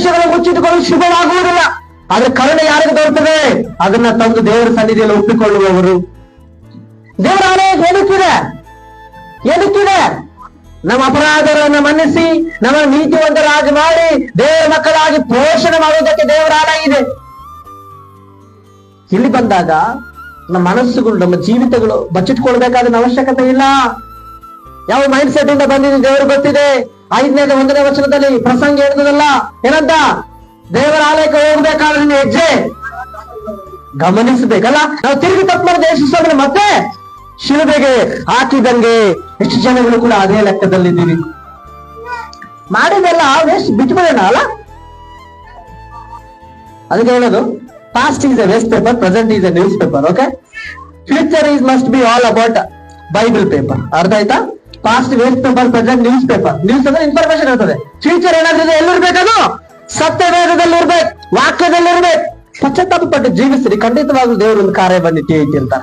ರಹಸ್ಯಗಳು ಮುಚ್ಚಿಟ್ಟುಕೊಳ್ಳಲು ಶುಭವಾಗುವುದಿಲ್ಲ ಆದ್ರೆ ಕರುಣೆ ಯಾರಿಗೆ ದೊರೆತದೆ ಅದನ್ನ ತಂದು ದೇವರ ಸನ್ನಿಧಿಯಲ್ಲಿ ಒಪ್ಪಿಕೊಳ್ಳುವವರು. ದೇವರ ಆಲಯ ಎದುಕಿದೆ ನಮ್ಮ ಅಪರಾಧಗಳನ್ನ ಮನ್ನಿಸಿ, ನಮ್ಮ ನೀತಿವಂತರಾಗಿ ಮಾಡಿ, ದೇವರ ಮಕ್ಕಳಾಗಿ ಪೋಷಣೆ ಮಾಡುವುದಕ್ಕೆ ದೇವರ ಆಲಯ ಇದೆ. ಇಲ್ಲಿ ಬಂದಾಗ ನಮ್ಮ ಮನಸ್ಸುಗಳು, ನಮ್ಮ ಜೀವಿತಗಳು ಬಚ್ಚಿಟ್ಕೊಳ್ಬೇಕಾದ ಅವಶ್ಯಕತೆ ಇಲ್ಲ. ಯಾವ ಮೈಂಡ್ ಸೆಟ್ ಇಂದ ಬಂದಿದೆ ದೇವರು ಗೊತ್ತಿದೆ. ಐದನೇ ಒಂದನೇ ವಚನದಲ್ಲಿ ಪ್ರಸಂಗ ಹೇಳಿದಲ್ಲ ಏನಂತ? ದೇವರ ಆಲಯಕ್ಕೆ ಹೋಗ್ಬೇಕಾದ್ರೆ ನಿನ್ನ ಹೆಜ್ಜೆ ಗಮನಿಸಬೇಕಲ್ಲ? ನಾವು ತಿರುಗಿ ತಪ್ಪು ಮಾಡಿದ ಯೇಸುಸ್ವಾಮಿನ ಮತ್ತೆ ಶಿಲುಬೆಗೆ ಹಾಕಿದಂಗೆ ಎಷ್ಟು ಜನಗಳು ಕೂಡ ಅದೇ ಲೆಕ್ಕದಲ್ಲಿದ್ದೀವಿ ಮಾಡಿದೆಲ್ಲ ವೇಸ್ಟ್ ಬಿಟ್ಬಿಡೋಣ ಅಲ್ಲ ಅದಕ್ಕೆ ಹೇಳೋದು past is a waste paper present is a newspaper okay future is must be all about Bible paper ಅರ್ಥ ಆಯ್ತಾ? Past waste paper present newspaper news ಅಂದ್ರೆ ಇನ್ಫಾರ್ಮೇಶನ್ ಇರ್ತದೆ. ಫ್ಯೂಚರ್ ಏನಾದ್ರೂ ಎಲ್ಲಿರ್ಬೇಕದು ಸತ್ಯವೇದದಲ್ಲಿ ಇರ್ಬೇಕು, ವಾಕ್ಯದಲ್ಲಿ ಇರ್ಬೇಕು. ಪಶ್ಚಾತ್ತಾಪ ಪಟ್ಟು ಜೀವಿಸ್ರಿ, ಖಂಡಿತವಾಗ್ಲೂ ದೇವರು ಒಂದು ಕಾರ್ಯ ಬಂದಿತ್ತು ಅಂತ.